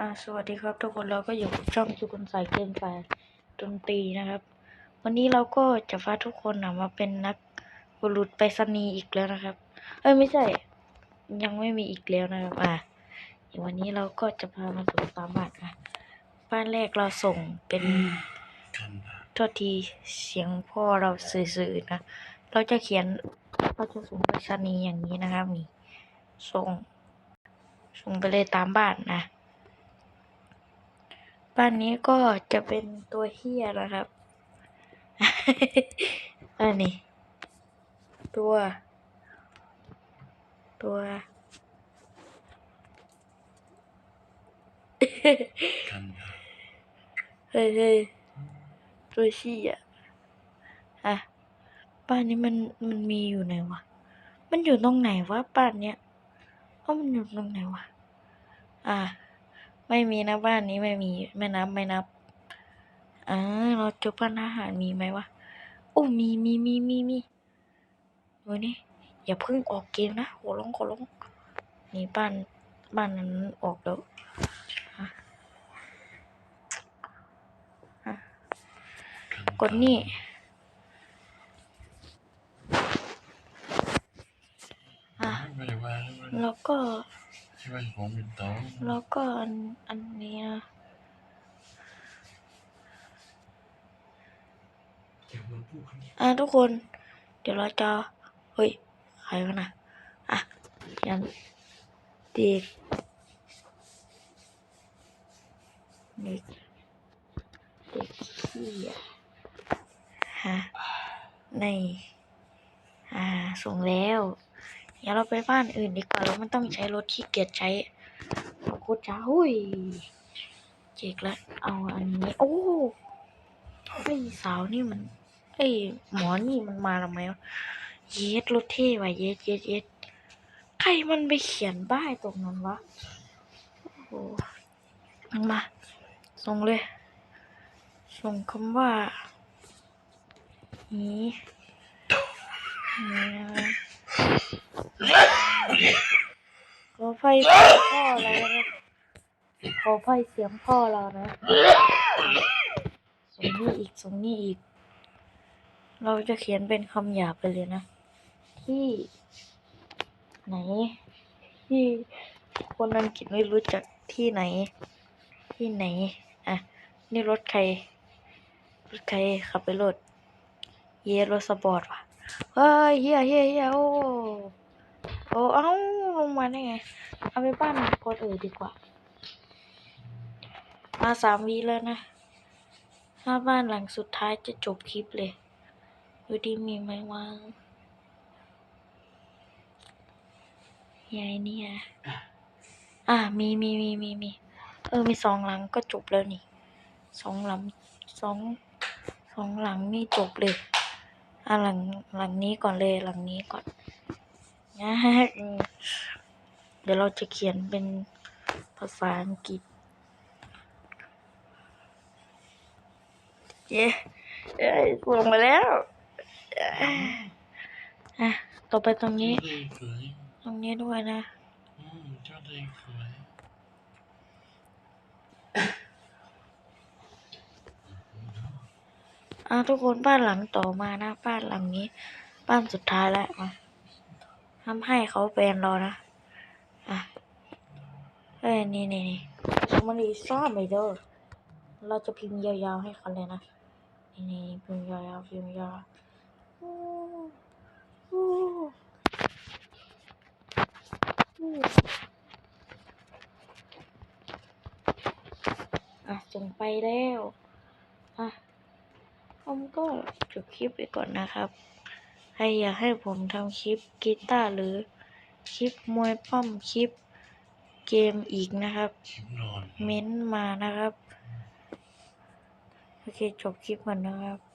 อ่าสวัสดีครับ ทุกคนเราก็อยู่กับช่องสุกุลสายเกมฝ่ายดนตรีนะครับ วันนี้เราก็จะพาทุกคนนะมาเป็นนักบุรุษไปรษณีย์อีกแล้วนะครับ เอ้ยไม่ใช่ ยังไม่มีอีกแล้วนะครับอ่าวันนี้เราก็จะพามาสู่ตามบ้านอะบ้านแรกเราส่งเป็นกันนะโทษทีเสียงพ่อเราสื่อๆนะเราจะเขียนเราจะส่งไปรษณีย์อย่างนี้นะครับนี่ส่งส่งไปเลยตามบ้านนะ บ้านนี้ก็จะเป็นตัวเฮียนะครับ อันนี้ ตัว ตัว เฮ้ยเฮ้ยตัวชี้อะอะบ้านนี้มันมันมีอยู่ไหนวะ มันอยู่ตรงไหนวะบ้านเนี้ยเอ้ามันอยู่ตรงไหนวะ อะ ไม่มีนะบ้านนี้ไม่มีไม่นับไม่นับอ่าเราเจอบ้านอาหารมีไหมวะโอ้มีมีมีมีมีดูนี่อย่าเพิ่งออกเกมนะขอร้องขอร้องนี่บ้านบ้านนั้นออกแล้วอะอะกดนี่อะไม่ได้ว่าไม่ได้แล้วก็ คิดว่าของเป็นเต๋าแล้วก็อันอันนี้นะเกี่ยวกับผู้คนนี้อะทุกคน เดี๋ยวเราจะเฮ้ยใครวะนะอะยันเด็กเด็กเด็กขี้อะฮะในอ่าส่งแล้ว เดี๋ยวเราไปบ้านอื่นดีกว่าเราไม่ต้องใช้รถขี้เกียจใช้ขอบคุณจ้าหุยเจกแล้วเอาอันนี้ โอ้ไอ้สาวนี่มัน ไอ้หมอนี่มันมาทำไมวะเย็ดรถเท่ว่ะเย็ดเย็ดเย็ดใครมันไปเขียนป้ายตรงนั้นวะโอ้มันมา ส่งเลย ส่งคำว่านี้นี่ ขอไฟเสียงพ่อเรานะขอไฟเสียงพ่อเรานะส่งนี่อีกส่งนี่อีก เราจะเขียนเป็นคำหยาบไปเลยนะ ที่ ไหน ที่คนอังกฤษไม่รู้จักที่ไหน ที่ไหน อะ นี่รถใคร รถใครขับไปรถ เยรถสปอร์ตว่ะเฮ้ยเฮียเฮียเฮียโอ้ โอ้เอ้าลงมาได้ไง เอาไปบ้านคนอื่นดีกว่า มาสามวีแล้วนะ ถ้าบ้านหลังสุดท้ายจะจบคลิปเลยดูดีมีไหมวางยายเนี่ย อะมีมีมีมีมี เออ มีสองหลังก็จบแล้วนี่ สองหลังสองสองหลังนี่จบเลย อะหลังหลังนี้ก่อนเลยหลังนี้ก่อน นะอืมเดี๋ยวเราจะเขียนเป็นภาษาอังกฤษ เย้เอ้ยลงมาแล้วอะต่อไปตรงนี้เจ้าเองเขยตรงนี้ด้วยนะอืมเจ้าเองเขยอะทุกคนบ้านหลังต่อมานะ บ้านหลังนี้ บ้านสุดท้ายแล้วมา ทำให้เขาเป็นเรานะ อะเอ้ยนี่นี่นี่สมันดีซ่อมไปเด้อเราจะพิมพ์ยาวๆให้เขาเลยนะ นี่นี่พิมพ์ยาวๆพิมพ์ยาวอู้อู้อู้อะส่งไปแล้ว อะผมก็จบคลิปไปก่อนนะครับ ครอยากให้ผมทำคลิปกีตาร์หรือคลิปมวยปั้มคลิปเกมอีกนะครับคิมนอนเม้นต์มานะครับ โอเคจบคลิปก่อนนะครับ